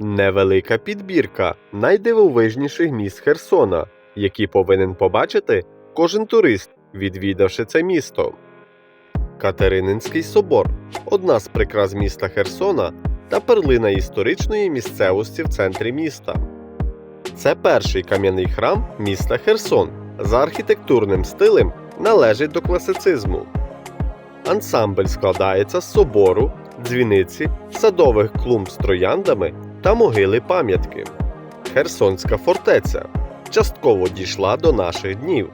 Невелика підбірка найдивовижніших міст Херсона, які повинен побачити кожен турист, відвідавши це місто. Катерининський собор одна з прикрас міста Херсона та перлина історичної місцевості в центрі міста. Це перший кам'яний храм міста Херсон за архітектурним стилем належить до класицизму. Ансамбль складається з собору, дзвіниці, садових клумб з трояндами та могили пам'ятки. Херсонська фортеця частково дійшла до наших днів.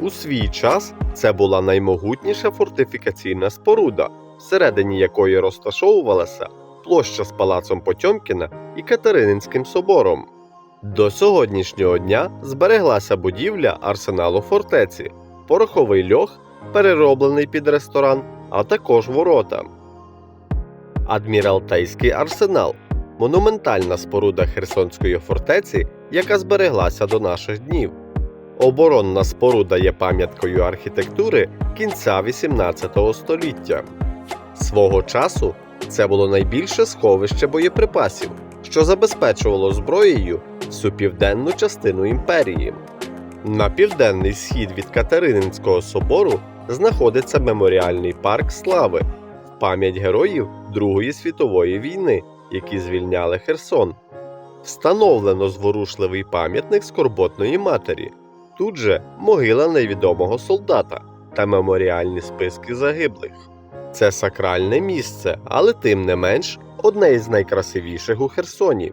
У свій час це була наймогутніша фортифікаційна споруда, всередині якої розташовувалася площа з палацом Потьомкіна і Катерининським собором. До сьогоднішнього дня збереглася будівля арсеналу фортеці, пороховий льох, перероблений під ресторан, а також ворота. Адміралтейський арсенал монументальна споруда Херсонської фортеці, яка збереглася до наших днів. Оборонна споруда є пам'яткою архітектури кінця XVIII століття. Свого часу це було найбільше сховище боєприпасів, що забезпечувало зброєю всю південну частину імперії. На південний схід від Катерининського собору знаходиться меморіальний парк Слави пам'ять героїв Другої світової війни, які звільняли Херсон. Встановлено зворушливий пам'ятник скорботної матері. Тут же могила невідомого солдата та меморіальні списки загиблих. Це сакральне місце, але тим не менш одне із найкрасивіших у Херсоні.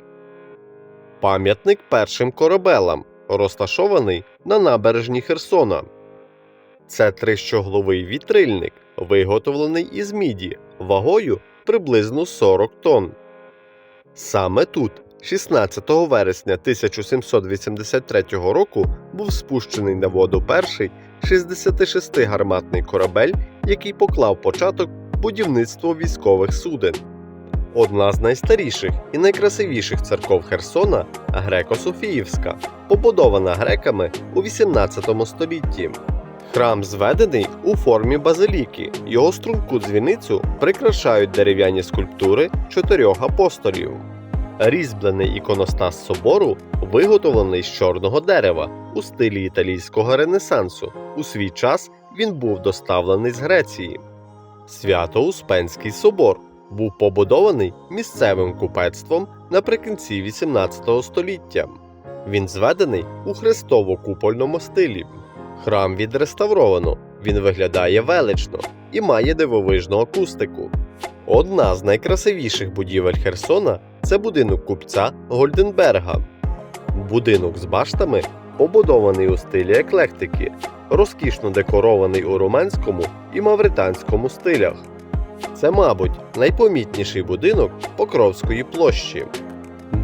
Пам'ятник першим корабелам, розташований на набережні Херсона. Це трищогловий вітрильник, виготовлений із міді, вагою приблизно 40 тонн. Саме тут, 16 вересня 1783 року, був спущений на воду перший 66-гарматний корабель, який поклав початок будівництву військових суден. Одна з найстаріших і найкрасивіших церков Херсона Греко-Софіївська, побудована греками у 18 столітті. Храм зведений у формі базиліки. Його струнку дзвіницю прикрашають дерев'яні скульптури чотирьох апостолів. Різьблений іконостас собору виготовлений з чорного дерева у стилі італійського ренесансу. У свій час він був доставлений з Греції. Свято-Успенський собор був побудований місцевим купецтвом наприкінці 18 століття. Він зведений у хрестово-купольному стилі. Храм відреставровано, він виглядає велично і має дивовижну акустику. Одна з найкрасивіших будівель Херсона це будинок купця Гольденберга. Будинок з баштами побудований у стилі еклектики, розкішно декорований у романському і мавританському стилях. Це, мабуть, найпомітніший будинок Покровської площі.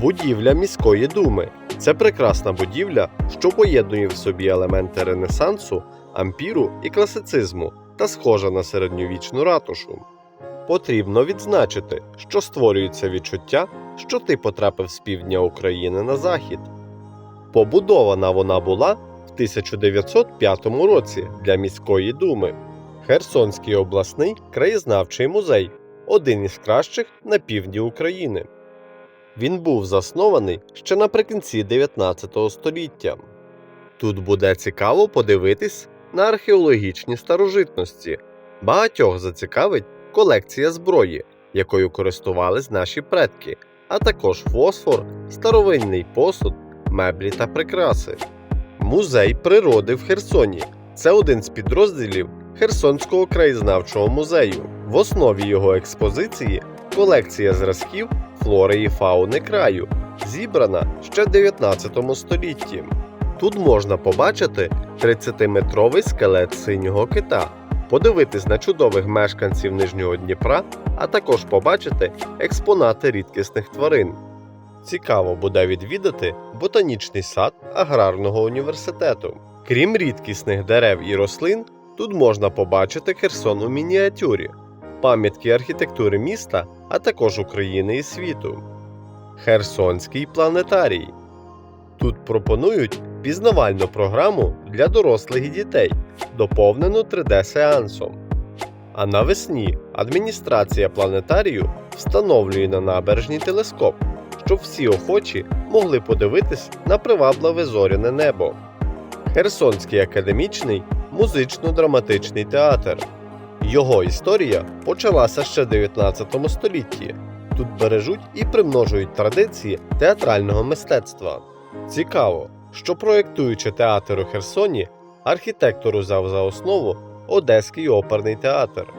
Будівля міської думи це прекрасна будівля, що поєднує в собі елементи ренесансу, ампіру і класицизму та схожа на середньовічну ратушу. Потрібно відзначити, що створюється відчуття, що ти потрапив з півдня України на захід. Побудована вона була в 1905 році для міської думи. Херсонський обласний краєзнавчий музей один із кращих на півдні України. Він був заснований ще наприкінці 19 століття. Тут буде цікаво подивитись на археологічні старожитності. Багатьох зацікавить колекція зброї, якою користувались наші предки, а також фосфор, старовинний посуд, меблі та прикраси. Музей природи в Херсоні це один з підрозділів Херсонського краєзнавчого музею. В основі його експозиції колекція зразків флори і фауни краю, зібрана ще в 19 столітті. Тут можна побачити 30-метровий скелет синього кита, подивитись на чудових мешканців Нижнього Дніпра, а також побачити експонати рідкісних тварин. Цікаво буде відвідати ботанічний сад аграрного університету. Крім рідкісних дерев і рослин, тут можна побачити Херсон у мініатюрі, пам'ятки архітектури міста, а також України і світу. Херсонський планетарій. Тут пропонують пізнавальну програму для дорослих і дітей, доповнену 3D-сеансом. А навесні адміністрація планетарію встановлює на набережній телескоп, щоб всі охочі могли подивитись на привабливе зоряне небо. Херсонський академічний музично-драматичний театр. Його історія почалася ще в 19 столітті. Тут бережуть і примножують традиції театрального мистецтва. Цікаво, що проєктуючи театр у Херсоні, архітектор узяв за основу Одеський оперний театр.